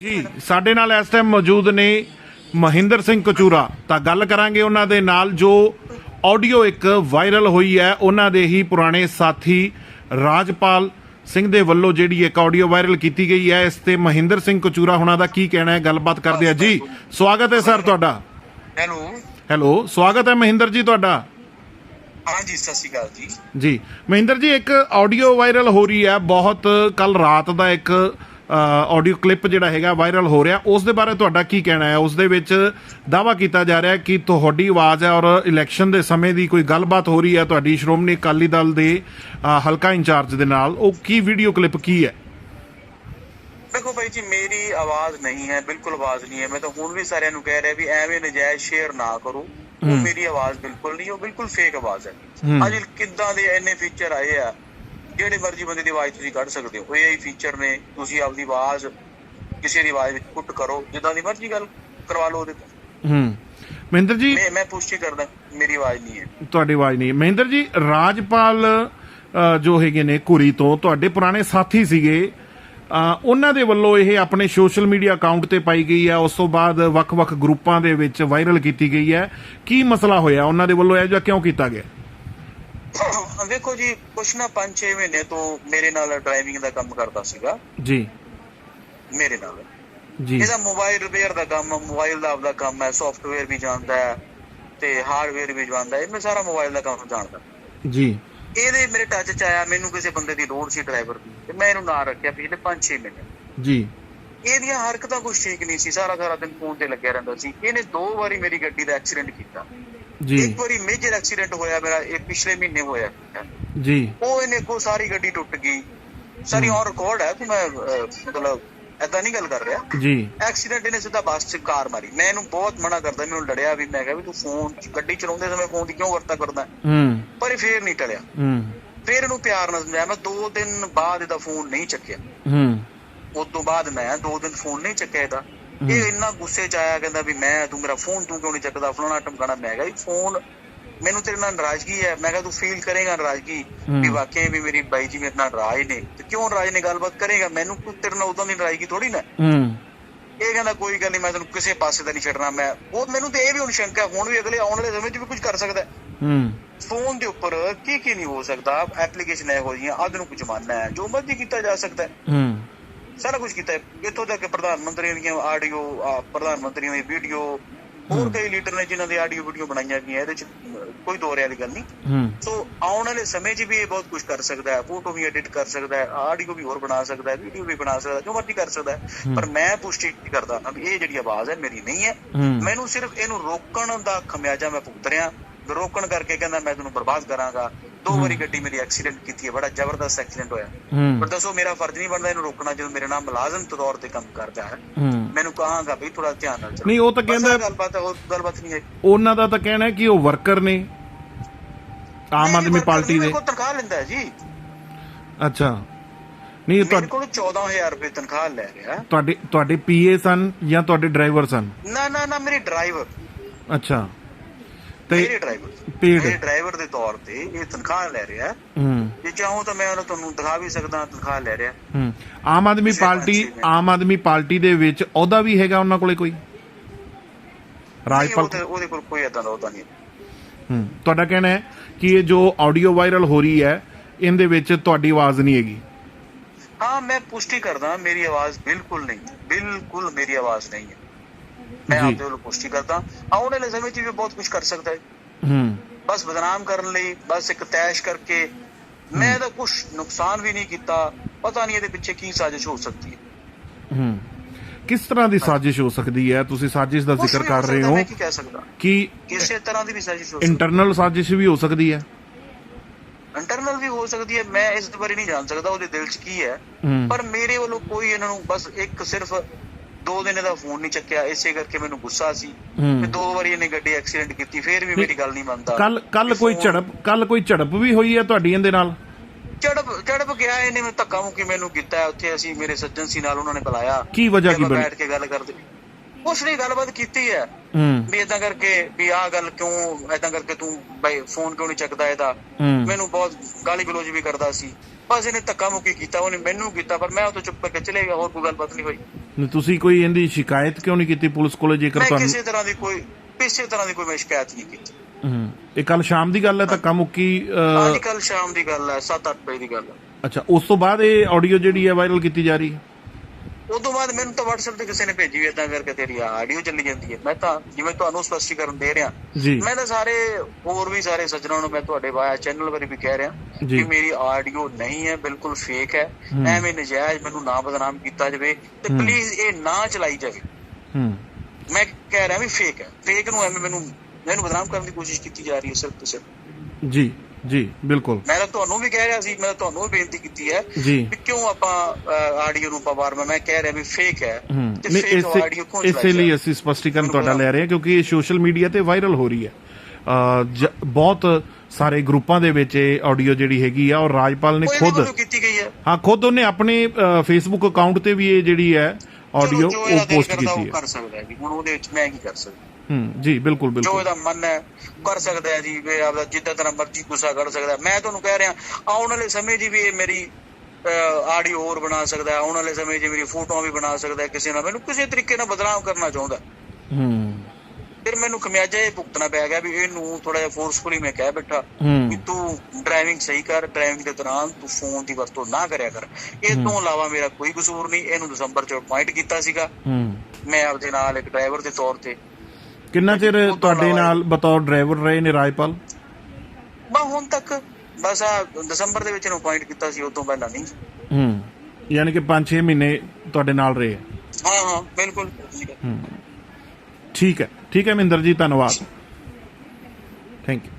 ਜੀ ਸਾਡੇ ਨਾਲ ਇਸ ਟਾਈਮ ਮੌਜੂਦ ਨੇ ਮਹਿੰਦਰ ਸਿੰਘ ਕਚੂਰਾ। ਤਾਂ ਗੱਲ ਕਰਾਂਗੇ ਉਹਨਾਂ ਦੇ ਨਾਲ ਜੋ ਆਡੀਓ ਇੱਕ ਵਾਇਰਲ ਹੋਈ ਹੈ ਉਹਨਾਂ ਦੇ ਹੀ ਪੁਰਾਣੇ ਸਾਥੀ ਰਾਜਪਾਲ ਸਿੰਘ ਦੇ ਵੱਲੋਂ ਜਿਹੜੀ ਇੱਕ ਆਡੀਓ ਵਾਇਰਲ ਕੀਤੀ ਗਈ ਹੈ ਇਸ ਤੇ ਮਹਿੰਦਰ ਸਿੰਘ ਕਚੂਰਾ ਹੁਣਾਂ ਦਾ ਕੀ ਕਹਿਣਾ ਹੈ ਗੱਲਬਾਤ ਕਰਦੇ ਆ ਜੀ ਸਵਾਗਤ ਹੈ ਸਰ ਤੁਹਾਡਾ। ਹੈਲੋ। ਹੈਲੋ ਸਵਾਗਤ ਹੈ ਮਹਿੰਦਰ ਜੀ ਤੁਹਾਡਾ। ਹਾਂਜੀ ਸਤਿ ਸ਼੍ਰੀ ਅਕਾਲ ਜੀ। ਜੀ ਮਹਿੰਦਰ ਜੀ ਇੱਕ ਆਡੀਓ ਵਾਇਰਲ ਹੋ ਰਹੀ ਹੈ ਬਹੁਤ ਕੱਲ ਰਾਤ ਦਾ ਇੱਕ ਆਡੀਓ ਕਲਿੱਪ ਜਿਹੜਾ ਹੈਗਾ ਵਾਇਰਲ ਹੋ ਰਿਹਾ। ਉਸ ਦੇ ਬਾਰੇ ਤੁਹਾਡਾ ਕੀ ਕਹਿਣਾ ਹੈ? ਉਸ ਦੇ ਵਿੱਚ ਦਾਵਾ ਕੀਤਾ ਜਾ ਰਿਹਾ ਹੈ ਕਿ ਤੁਹਾਡੀ ਆਵਾਜ਼ ਹੈ ਔਰ ਇਲੈਕਸ਼ਨ ਦੇ ਸਮੇਂ ਦੀ ਕੋਈ ਗੱਲਬਾਤ ਹੋ ਰਹੀ ਹੈ। ਤੁਹਾਡੀ ਸ਼੍ਰੋਮਣੀ ਅਕਾਲੀ ਦਲ ਦੇ ਹਲਕਾ ਇੰਚਾਰਜ ਦੇ ਨਾਲ। ਉਹ ਕੀ ਵੀਡੀਓ ਕਲਿੱਪ ਕੀ ਹੈ? ਦੇਖੋ ਭਾਈ ਜੀ ਮੇਰੀ ਆਵਾਜ਼ ਨਹੀਂ ਹੈ ਬਿਲਕੁਲ ਆਵਾਜ਼ ਨਹੀਂ ਹੈ। ਮੈਂ ਤਾਂ ਹੁਣ ਵੀ ਸਾਰਿਆਂ ਨੂੰ ਕਹਿ ਰਿਹਾ ਵੀ ਐਵੇਂ ਨਜਾਇਜ਼ ਸ਼ੇਅਰ ਨਾ ਕਰੋ। ਉਹ ਮੇਰੀ ਆਵਾਜ਼ ਬਿਲਕੁਲ ਨਹੀਂ ਉਹ ਬਿਲਕੁਲ ਫੇਕ ਆਵਾਜ਼ ਹੈ। ਅੱਜ ਕਿੱਦਾਂ ਦੇ ਇੰਨੇ ਫੀਚਰ ਆਏ ਆ? ਜਿਹੜੇ ਮਰਜ਼ੀ ਬੰਦੇ ਦੀ ਆਵਾਜ਼ ਤੁਸੀਂ ਕੱਢ ਸਕਦੇ ਹੋ। ਇਹ ਹੀ ਫੀਚਰ ਨੇ ਤੁਸੀਂ ਆਪਦੀ ਆਵਾਜ਼ ਕਿਸੇ ਦੀ ਆਵਾਜ਼ ਵਿੱਚ ਪੁੱਟ ਕਰੋ ਜਿੱਦਾਂ ਦੀ ਮਰਜ਼ੀ ਗੱਲ ਕਰਵਾ ਲਓ ਉਹਦੇ ਤੋਂ। ਹੂੰ। ਮਹਿੰਦਰ ਜੀ ਮੈਂ ਮੈਂ ਪੁਸ਼ਟੀ ਕਰਦਾ ਮੇਰੀ ਆਵਾਜ਼ ਨਹੀਂ ਹੈ। ਤੁਹਾਡੀ ਆਵਾਜ਼ ਨਹੀਂ ਹੈ। ਮਹਿੰਦਰ ਜੀ ਰਾਜਪਾਲ ਜੋ ਹੈਗੇ ਨੇ ਕੁਰੀ ਤੋਂ ਤੁਹਾਡੇ ਪੁਰਾਣੇ ਸਾਥੀ ਸੀਗੇ। ਉਹਨਾਂ ਦੇ ਵੱਲੋਂ ਇਹ ਆਪਣੇ ਸੋਸ਼ਲ ਮੀਡੀਆ ਅਕਾਊਂਟ ਤੇ ਪਾਈ ਗਈ ਹੈ। ਉਸ ਤੋਂ ਬਾਅਦ ਵੱਖ-ਵੱਖ ਗਰੁੱਪਾਂ ਦੇ ਵਿੱਚ ਵਾਇਰਲ ਕੀਤੀ ਗਈ ਹੈ। ਕੀ ਮਸਲਾ ਹੋਇਆ? ਉਹਨਾਂ ਦੇ ਵੱਲੋਂ ਇਹ ਜਿਹਾ ਕਿਉਂ ਕੀਤਾ ਗਿਆ? ਵੇਖੋ ਜੀ ਕੁਛ ਨਾ 5-6 ਮਹੀਨੇ ਤੋਂ ਮੇਰੇ ਨਾਲ ਡਰਾਈਵਿੰਗ ਦਾ ਕੰਮ ਕਰਦਾ ਸੀਗਾ। ਜੀ। ਮੇਰੇ ਨਾਲ। ਜੀ। ਇਹਦਾ ਮੋਬਾਈਲ ਰਿਪੇਅਰ ਦਾ ਕੰਮ ਮੋਬਾਈਲ ਦਾ ਆਪਦਾ ਕੰਮ ਹੈ ਸੌਫਟਵੇਅਰ ਵੀ ਜਾਣਦਾ ਹੈ ਤੇ ਹਾਰਡਵੇਅਰ ਵੀ ਜਾਣਦਾ ਹੈ ਮੈਂ ਸਾਰਾ ਮੋਬਾਈਲ ਦਾ ਕੰਮ ਜਾਣਦਾ। ਜੀ। ਇਹਦੇ ਮੇਰੇ ਟੱਚ ਚ ਆਇਆ ਮੈਨੂੰ ਕਿਸੇ ਬੰਦੇ ਦੀ ਲੋੜ ਸੀ ਡਰਾਈਵਰ ਦੀ ਤੇ ਮੈਂ ਇਹਨੂੰ ਨਾਂ ਰੱਖਿਆ ਪਿਛਲੇ 5-6 ਮਹੀਨੇ। ਜੀ। ਇਹਦੀਆਂ ਹਰਕਤਾਂ ਕੁਝ ਠੀਕ ਨਹੀਂ ਸੀ ਸਾਰਾ ਸਾਰਾ ਦਿਨ ਫੋਨ ਤੇ ਲੱਗਿਆ ਰਹਿੰਦਾ ਸੀ। ਇਹਨੇ ਦੋ ਵਾਰੀ ਮੇਰੀ ਗੱਡੀ ਦਾ ਐਕਸੀਡੈਂਟ ਕੀਤਾ। ਜੀ। ਇੱਕ ਵਾਰੀ ਮੇਜਰ ਐਕਸੀਡੈਂਟ ਹੋਇਆ ਮੇਰਾ ਇਹ ਪਿਛਲੇ ਮਹੀਨੇ ਹੋਇਆ। ਜੀ। ਉਹ ਇਹਨੇ ਕੋ ਸਾਰੀ ਗੱਡੀ ਟੁੱਟ ਗਈ। ਸਾਰੀ ਔਨ ਰਿਕਾਰਡ ਹੈ ਕਿ ਮੈਂ ਮਤਲਬ ਐਦਾਂ ਨਹੀਂ ਗੱਲ ਕਰ ਰਿਹਾ। ਜੀ। ਐਕਸੀਡੈਂਟ ਇਹਨੇ ਸਿੱਧਾ ਬੱਸ 'ਚ ਕਾਰ ਮਾਰੀ। ਮੈਂ ਇਹਨੂੰ ਬਹੁਤ ਮਨਾ ਕਰਦਾ ਮੈਨੂੰ ਲੜਿਆ ਵੀ ਮੈਂ ਕਿਹਾ ਵੀ ਤੂੰ ਫੋਨ ਗੱਡੀ ਚਲਾਉਂਦੇ ਸਮੇਂ ਫੋਨ ਦੀ ਕਿਉਂ ਵਰਤਾ ਕਰਦਾ? ਹੂੰ। ਪਰ ਇਹ ਫੇਰ ਨਹੀਂ ਟਲਿਆ। ਹੂੰ। ਫੇਰ ਇਹਨੂੰ ਪਿਆਰ ਨਾਲ ਸਮਝਾਇਆ। ਮੈਂ ਦੋ ਦਿਨ ਬਾਅਦ ਇਹਦਾ ਫੋਨ ਨਹੀਂ ਚੱਕਿਆ। ਹੂੰ। ਉਸ ਤੋਂ ਬਾਅਦ ਮੈਂ ਦੋ ਦਿਨ ਫੋਨ ਨਹੀਂ ਚੱਕਿਆ ਇਹਦਾ। ਇਹ ਇੰਨਾ ਗੁੱਸੇ 'ਚ ਆਇਆ ਕਹਿੰਦਾ ਵੀ ਮੈਂ ਤੂੰ ਮੇਰਾ ਫੋਨ ਤੂੰ ਕਿਉਂ ਨਹੀਂ ਚੱਕਦਾ? ਫਲਾਣਾ ਟਮਕਾਣਾ ਮੈਂ ਕਿਹਾ ਵੀ ਫੋਨ ਮੈਨੂੰ ਤੇਰੇ ਨਾਲ ਨਾਰਾਜ਼ਗੀ ਹੈ। ਮੈਂ ਕਿਹਾ ਤੂੰ ਫੀਲ ਕਰੇਗਾ ਨਾਰਾਜ਼ਗੀ ਵੀ। ਵਾਕਈ ਵੀ ਮੇਰੀ ਬਾਈ ਜੀ ਮੇਰੇ ਨਾਲ ਨਾਰਾਜ਼ ਨੇ। ਤੇ ਕਿਉਂ ਨਾਰਾਜ਼ ਨੇ ਗੱਲਬਾਤ ਕਰੇਗਾ? ਮੈਨੂੰ ਕੋਈ ਤੇਰੇ ਨਾਲ ਉਦੋਂ ਦੀ ਨਾਰਾਜ਼ਗੀ ਥੋੜੀ ਨਾ। ਹੂੰ। ਇਹ ਕਹਿੰਦਾ ਕੋਈ ਗੱਲ ਨਹੀਂ ਮੈਂ ਤੈਨੂੰ ਕਿਸੇ ਪਾਸੇ ਦਾ ਨਹੀਂ ਛੱਡਣਾ। ਮੈਂ ਉਹ ਮੈਨੂੰ ਤੇ ਇਹ ਵੀ ਹੁਣ ਸ਼ੰਕਾ ਹੁਣ ਵੀ ਅਗਲੇ ਆਉਣ ਵਾਲੇ ਸਮੇਂ 'ਚ ਵੀ ਕੁਝ ਕਰ ਸਕਦਾ ਹੈ। ਫੋਨ ਦੇ ਉੱਪਰ ਕੀ ਕੀ ਨਹੀਂ ਹੋ ਸਕਦਾ? ਐਪਲੀਕੇਸ਼ਨ ਇਹੋ ਜਿਹੀਆਂ ਆਧੁਨਿਕ ਜ਼ਮਾਨਾ ਹੈ। ਜੋ ਮਰਜ਼ੀ ਕੀਤਾ ਜਾ ਸਕਦਾ ਹੈ। ਹੂੰ। ਸਾਰਾ ਕੁਝ ਕੀਤਾ ਇੱਥੋਂ ਤੱਕ ਪ੍ਰਧਾਨ ਮੰਤਰੀ ਦੀਆਂ ਆਡੀਓ ਪ੍ਰਧਾਨ ਮੰਤਰੀਆਂ ਦੀ ਵੀਡੀਓ ਹੋਰ ਕਈ ਲੀਡਰ ਨੇ ਜਿਨ੍ਹਾਂ ਦੀ ਆਡੀਓ ਵੀਡੀਓ ਬਣਾਈਆਂ ਗਈਆਂ ਇਹਦੇ ਚ ਕੋਈ ਦੋ ਰਿਆਂ ਦੀ ਗੱਲ ਨਹੀਂ। ਸੋ ਆਉਣ ਵਾਲੇ ਸਮੇਂ 'ਚ ਵੀ ਇਹ ਬਹੁਤ ਕੁਝ ਕਰ ਸਕਦਾ ਹੈ। ਫੋਟੋ ਵੀ ਐਡਿਟ ਕਰ ਸਕਦਾ ਹੈ ਆਡੀਓ ਵੀ ਹੋਰ ਬਣਾ ਸਕਦਾ ਹੈ ਵੀਡੀਓ ਵੀ ਬਣਾ ਸਕਦਾ ਜੋ ਮਰਜ਼ੀ ਕਰ ਸਕਦਾ ਹੈ। ਪਰ ਮੈਂ ਪੁਸ਼ਟੀ ਕਰਦਾ ਹਾਂ ਇਹ ਜਿਹੜੀ ਆਵਾਜ਼ ਹੈ ਮੇਰੀ ਨਹੀਂ ਹੈ। ਹੂੰ। ਮੈਨੂੰ ਸਿਰਫ ਇਹਨੂੰ ਰੋਕਣ ਦਾ ਖਮਿਆਜਾ ਮੈਂ ਭੁਗਤ ਰਿਹਾ। ਰੋਕਣ ਕਰਕੇ ਕਹਿੰਦਾ ਮੈਂ ਤੈਨੂੰ ਬਰਬਾਦ ਕਰਾਂਗਾ। ਦੋ ਵਾਰੀ ਗੱਡੀ ਮੇਰੀ ਐਕਸੀਡੈਂਟ ਕੀਤੀ ਹੈ ਬੜਾ ਜ਼ਬਰਦਸਤ ਐਕਸੀਡੈਂਟ ਹੋਇਆ। ਪਰ ਦੱਸੋ ਮੇਰਾ ਫਰਜ਼ ਨਹੀਂ ਬਣਦਾ ਇਹਨੂੰ ਰੋਕਣਾ ਜਦੋਂ ਮੇਰੇ ਨਾਲ ਮੁਲਾਜ਼ਮ ਤੌਰ ਤੇ ਕੰਮ ਕਰਦਾ ਹੈ। ਮੈਨੂੰ ਕਹਾਂਗਾ ਵੀ ਥੋੜਾ ਧਿਆਨ ਨਾਲ ਚਲੋ। ਨਹੀਂ ਉਹ ਤਾਂ ਕਹਿੰਦਾ ਗੱਲਬਾਤ ਹੈ ਹੋਰ ਗੱਲਬਾਤ ਨਹੀਂ ਹੈ। ਉਹਨਾਂ ਦਾ ਤਾਂ ਕਹਿਣਾ ਹੈ ਕਿ ਉਹ ਵਰਕਰ ਨੇ। ਆਮ ਆਦਮੀ ਪਾਰਟੀ ਦੇ। ਕੋਲ ਤਨਖਾਹ ਲੈਂਦਾ ਜੀ। ਅੱਛਾ। ਨਹੀਂ ਮੇਰੇ ਤੁਹਾ- ਕੋਲ 14000 ਰੁਪਏ ਤਨਖਾਹ ਲੈ ਰਿਹਾ। ਤੁਹਾਡੇ ਤੁਹਾਡੇ ਪੀਏ ਸਨ ਜਾਂ ਤੁਹਾਡੇ ਡਰਾਈਵਰ ਸਨ? ਨਾ ਨਾ ਨਾ ਮੇਰੇ ਡਰਾਈਵਰ। ਅੱਛਾ। ਤੇ ਮੇਰੇ ਡਰਾਈਵਰ ਦੇ। ਤੌਰ ਤੇ ਇਹ ਤਨਖਾਹ ਲੈ ਰਿਹਾ। ਹੈ। ਜੇ ਚਾਹੂੰ ਤਾਂ ਮੈਂ ਉਹਨੂੰ ਤੁਹਾਨੂੰ ਦਿਖਾ ਵੀ ਸਕਦਾ ਤਨਖਾਹ ਲੈ ਰਿਹਾ। ਹੂੰ। ਆਮ ਆਦਮੀ ਪਾਰਟੀ। ਆਮ ਆਦਮੀ ਪਾਰਟੀ ਦੇ ਵਿੱਚ ਉਹਦਾ ਵੀ ਹੈਗਾ ਉਹਨਾਂ ਕੋਲੇ ਕੋਈ? ਰਾਜਪਾਲ ਉਹਦੇ ਕੋਲ ਕੋਈ ਏਦਾਂ ਦਾ ਉਹਦਾ ਨਹੀਂ ਹੂੰ। ਤੁਹਾਡਾ ਕਹਿਣਾ ਹੈ ਕਿ ਇਹ ਜੋ ਆਡੀਓ ਵਾਇਰਲ ਹੋ ਰਹੀ ਹੈ ਇਹਦੇ ਵਿੱਚ ਤੁਹਾਡੀ ਆਵਾਜ਼ ਨਹੀਂ ਹੈਗੀ? ਹਾਂ ਮੈਂ ਪੁਸ਼ਟੀ ਕਰਦਾ ਮੇਰੀ ਆਵਾਜ਼ ਬਿਲਕੁਲ ਨਹੀਂ ਬਿਲਕੁਲ ਮੇਰੀ ਆਵਾਜ਼ ਨਹੀਂ ਹੈ। ਆਪਦੇ ਵੱਲੋਂ ਪੁਸ਼ਟੀ ਕਰਦਾ। ਆਉਣ ਵਾਲੇ ਸਮੇਂ 'ਚ ਵੀ ਬਹੁਤ ਕੁਝ ਕਰ ਸਕਦਾ ਹੈ। ਹੂੰ। ਬਸ ਬਦਨਾਮ ਕਰਨ ਲਈ ਬਸ ਇੱਕ ਤੈਸ਼ ਕਰਕੇ। ਮੈਂ ਇਹਦਾ ਕੁਝ ਨੁਕਸਾਨ ਵੀ ਨਹੀਂ ਕੀਤਾ। ਪਤਾ ਨਹੀਂ ਇਹਦੇ ਪਿੱਛੇ ਕੀ ਸਾਜ਼ਿਸ਼ ਹੋ ਸਕਦੀ ਹੈ। ਹੂੰ। ਕਿਸ ਤਰ੍ਹਾਂ ਦੀ ਸਾਜ਼ਿਸ਼ ਹੋ ਸਕਦੀ ਹੈ? ਤੁਸੀਂ ਸਾਜ਼ਿਸ਼ ਦਾ ਜ਼ਿਕਰ ਕਰ ਰਹੇ ਹੋ ਮੈਂ ਕੀ ਕਹਿ ਸਕਦਾ। ਕਿ ਕਿਸੇ ਤਰ੍ਹਾਂ ਦੀ ਵੀ ਸਾਜ਼ਿਸ਼ ਹੋ ਸਕਦੀ ਇੰਟਰਨਲ ਸਾਜ਼ਿਸ਼ ਵੀ ਹੋ ਸਕਦੀ ਹੈ? ਇੰਟਰਨਲ ਵੀ ਹੋ ਸਕਦੀ ਹੈ। ਮੈਂ ਇਸ ਬਾਰੇ ਨਹੀਂ ਜਾਣ ਸਕਦਾ। ਉਹਦੇ ਦਿਲ 'ਚ ਕੀ ਹੂੰ। ਪਰ ਮੇਰੇ ਵੱਲੋਂ ਕੋਈ ਇਹਨਾਂ ਨੂੰ ਬਸ ਇੱਕ ਸਿਰਫ ਦੋ ਦਿਨ ਇਹਦਾ ਫੋਨ ਨਹੀਂ ਚੱਕਿਆ ਇਸੇ ਕਰਕੇ ਮੈਨੂੰ ਗੁੱਸਾ ਸੀ। ਤੇ ਦੋ ਵਾਰੀ ਇਹਨੇ ਗੱਡੀ ਐਕਸੀਡੈਂਟ ਕੀਤੀ ਫੇਰ ਵੀ ਮੇਰੀ ਗੱਲ ਨਹੀਂ ਮੰਨਦਾ। ਕੱਲ ਕੱਲ ਕੋਈ ਝੜਪ ਕੱਲ ਕੋਈ ਝੜਪ ਵੀ ਹੋਈ ਹੈ ਤੁਹਾਡੀ ਇਹਦੇ ਨਾਲ? ਝੜਪ ਝੜਪ ਗਿਆ ਇਹਨੇ ਮੈਨੂੰ ਧੱਕਾ ਮੁੱਕੀ ਮੈਨੂੰ ਕੀਤਾ ਉੱਥੇ ਅਸੀਂ ਮੇਰੇ ਸੱਜਣ ਸੀ ਨਾਲ ਉਹਨਾਂ ਨੇ ਬੁਲਾਇਆ। ਕੀ ਵਜ੍ਹਾ ਕੀ ਬੈਠ ਕੇ ਗੱਲ ਕਰਦੇ। ਕੁਛ ਨਹੀਂ ਗੱਲਬਾਤ ਕੀਤੀ ਹੈ। ਵੀ ਇਦਾਂ ਕਰਕੇ ਵੀ ਆਹ ਗੱਲ ਕਿਉਂ ਇਦਾਂ ਕਰਕੇ ਤੂੰ ਬਈ ਫੋਨ ਕਿਉਂ ਨਹੀਂ ਚੱਕਦਾ ਇਹਦਾ? ਮੈਨੂੰ ਬਹੁਤ ਗਾਲੀ ਗਲੋਚ ਵੀ ਕਰਦਾ ਸੀ। ਬਸ ਇਹਨੇ ਧੱਕਾ ਮੁੱਕੀ ਕੀਤਾ ਉਹਨੇ ਮੈਨੂੰ ਕੀਤਾ ਪਰ ਮੈਂ ਉਹ ਤੋਂ ਚੁੱਪ ਕਰਕੇ ਚਲੇ ਗਿਆ ਹੋਰ ਕੋਈ ਗੱਲਬਾਤ ਨਹੀਂ ਹੋਈ। ਤੁਸੀਂ ਕੋਈ ਇਹਦੀ ਸ਼ਿਕਾਇਤ ਕਿਉਂ ਨਹੀਂ ਕੀਤੀ ਪੁਲਿਸ ਕੋਲੇ ਜੇਕਰ ਤੁਹਾਨੂੰ ਕਿਸੇ ਤਰ੍ਹਾਂ ਦੀ ਕੋਈ ਕਿਸੇ ਤਰ੍ਹਾਂ ਦੀ ਕੋਈ ਮੈਂ ਸ਼ਿਕਾਇਤ ਨਹੀਂ ਕੀਤੀ। ਹੂੰ। ਇਹ ਕੱਲ ਸ਼ਾਮ ਦੀ ਗੱਲ ਹੈ ਤਾਂ ਕੰਮ ਕੀ ਅੱਜ ਕੱਲ ਸ਼ਾਮ ਦੀ ਗੱਲ ਹੈ 7-8 ਵਜੇ ਦੀ ਗੱਲ ਹੈ। ਅੱਛਾ ਉਸ ਤੋਂ ਬਾਅਦ ਇਹ ਆਡੀਓ ਜਿਹੜੀ ਹੈ ਵਾਇਰਲ ਕੀਤੀ ਜਾ ਰਹੀ ਹੈ? ਤੋਂ ਬਾਅਦ ਮੈਨੂੰ ਤਾਂ WhatsApp ਤੇ ਕਿਸੇ ਨੇ ਭੇਜੀ ਵੀ ਇਦਾਂ ਕਰਕੇ ਤੇਰੀ ਆਡੀਓ ਚੱਲੀ ਜਾਂਦੀ ਹੈ। ਮੈਂ ਤਾਂ ਜਿਵੇਂ ਤੁਹਾਨੂੰ ਸਪਸ਼ਟੀਕਰਨ ਦੇ ਰਿਹਾ ਮੈਂ ਤਾਂ ਸਾਰੇ ਹੋਰ ਵੀ ਸਾਰੇ ਸੱਜਣਾਂ ਨੂੰ ਮੈਂ ਤੁਹਾਡੇ ਵਾਇਆ ਚੈਨਲ ਬਾਰੇ ਵੀ ਕਹਿ ਰਿਹਾ। ਕਿ ਮੇਰੀ ਆਡੀਓ ਨਹੀਂ ਹੈ ਬਿਲਕੁਲ ਫੇਕ ਹੈ। ਐਵੇਂ ਨਜਾਇਜ਼ ਮੈਨੂੰ ਨਾ ਬਦਨਾਮ ਕੀਤਾ ਜਾਵੇ ਤੇ। ਪਲੀਜ਼ ਇਹ ਨਾ ਚਲਾਈ ਜਾਵੇ। ਮੈਂ ਕਹਿ ਰਿਹਾ ਵੀ ਫੇਕ ਹੈ। ਫੇਕ ਨੂੰ ਐਵੇਂ ਮੈਨੂੰ ਮੈਨੂੰ ਬਦਨਾਮ ਕਰਨ ਦੀ ਕੋਸ਼ਿਸ਼ ਕੀਤੀ ਜਾ ਰਹੀ ਹੈ ਸਿਰਫ ਤੇ ਸਿਰਫ। ਜੀ। ਜੀ ਬਿਲਕੁਲ। ਮੈਂ ਤੁਹਾਨੂੰ ਵੀ ਕਹਿ ਰਿਹਾ ਸੀ ਮੈਂ ਤੁਹਾਨੂੰ ਵੀ ਬੇਨਤੀ ਕੀਤੀ ਹੈ ਜੀ। ਵੀ ਕਿਉਂ ਆਪਾਂ ਆਡੀਓ ਨੂੰ ਪਵਾਰ ਮੈਂ ਕਹਿ ਰਿਹਾ ਵੀ ਫੇਕ ਹੈ ਤੇ ਫੇਕ ਆਡੀਓ ਕਿਉਂ ਇਸੇ ਲਈ ਅਸੀਂ ਸਪਸ਼ਟੀਕਰਨ ਤੁਹਾਡਾ ਲੈ ਰਹੇ ਹਾਂ ਕਿਉਂਕਿ ਇਹ ਸੋਸ਼ਲ ਮੀਡੀਆ ਤੇ ਵਾਇਰਲ ਹੋ ਰਹੀ ਹੈ। ਬਹੁਤ ਸਾਰੇ ਗਰੁੱਪਾਂ ਦੇ ਵਿੱਚ ਇਹ ਆਡੀਓ ਜਿਹੜੀ ਹੈਗੀ ਆ ਔਰ ਰਾਜਪਾਲ ਨੇ ਖੁਦ ਕੀਤੀ ਹੈ। ਖੁਦ ਉਹਨੇ ਆਪਣੇ ਫੇਸਬੁੱਕ ਅਕਾਊਂਟ ਤੇ ਵੀ ਇਹ ਜਿਹੜੀ ਹੈ ਆਡੀਓ ਉਹ ਪੋਸਟ ਕੀਤੀ ਹੈ। ਕਰ ਸਕਦਾ ਹੈ ਜੀ। ਹੁਣ ਉਹਦੇ ਵਿੱਚ ਮੈਂ ਕੀ ਕਰ ਸਕਦਾ? ਹੂੰ ਜੀ ਬਿਲਕੁਲ ਜੋ ਬਿਲਕੁਲ। ਇਹਦਾ ਮਨ ਹੈ ਕਰ ਸਕਦਾ ਹੈ ਜੀ ਵੀ ਆਪਦਾ ਜਿੱਦਾਂ ਤਰ੍ਹਾਂ ਮਰਜ਼ੀ ਗੁੱਸਾ ਕਰ ਸਕਦਾ। ਮੈਂ ਤੁਹਾਨੂੰ ਕਹਿ ਰਿਹਾ ਆਉਣ ਵਾਲੇ ਸਮੇਂ 'ਚ ਵੀ ਇਹ ਮੇਰੀ ਆਡੀਓ ਹੋਰ ਬਣਾ ਸਕਦਾ ਆਉਣ ਵਾਲੇ ਸਮੇਂ 'ਚ ਮੇਰੀ ਫੋਟੋਆਂ ਵੀ ਬਣਾ ਸਕਦਾ ਕਿਸੇ ਨਾਲ। ਮੈਨੂੰ ਕਿਸੇ ਤਰੀਕੇ ਨਾਲ ਬਦਨਾਮ ਕਰਨਾ ਚਾਹੁੰਦਾ ਹੈ। ਫਿਰ ਮੈਨੂੰ ਖਮਿਆਜਾ ਇਹ ਭੁਗਤਣਾ ਪੈ ਗਿਆ ਵੀ ਇਹਨੂੰ ਥੋੜਾ ਜਿਹਾ ਫੋਰਸਫੁਲੀ ਮੈਂ ਕਹਿ ਬੈਠਾ ਹੂੰ। ਤੂੰ ਡਰਾਈਵਿੰਗ ਸਹੀ ਕਰ ਡਰਾਈਵਿੰਗ ਦੇ ਦੌਰਾਨ ਤੂੰ ਫੋਨ ਦੀ ਵਰਤੋਂ ਨਾ ਕਰਿਆ ਕਰ। ਇਹ ਤੋਂ ਇਲਾਵਾ ਮੇਰਾ ਕੋਈ ਕਸੂਰ ਨਹੀਂ। ਇਹਨੂੰ ਦਸੰਬਰ 'ਚ ਅਪਾਇੰਟ ਕੀਤਾ ਸੀਗਾ। ਹੂੰ। ਮੈਂ ਆਪਦੇ ਨਾਲ ਇੱਕ ਡਰਾਈਵਰ ਦੇ ਤੌਰ ਤੇ ਕਿੰਨਾ ਚਿਰ ਤੁਹਾਡੇ ਨਾਲ ਬਤੌਰ ਡਰਾਈਵਰ ਰਹੇ ਨੇ ਰਾਜਪਾਲ? ਬਸ ਹੁਣ ਤੱਕ ਬਸ ਆ ਦਸੰਬਰ ਦੇ ਵਿੱਚ ਇਹਨੂੰ ਅਪਾਇੰਟ ਕੀਤਾ ਸੀ ਉਸ ਤੋਂ ਪਹਿਲਾਂ ਨਹੀਂ। ਹੂੰ ਯਾਨੀ ਕਿ 5-6 ਮਹੀਨੇ ਤੁਹਾਡੇ ਨਾਲ ਰਹੇ। ਹਾਂ ਹਾਂ ਬਿਲਕੁਲ। ਹੂੰ ਠੀਕ ਹੈ ਠੀਕ ਹੈ ਮਹਿੰਦਰ ਜੀ ਧੰਨਵਾਦ। Thank you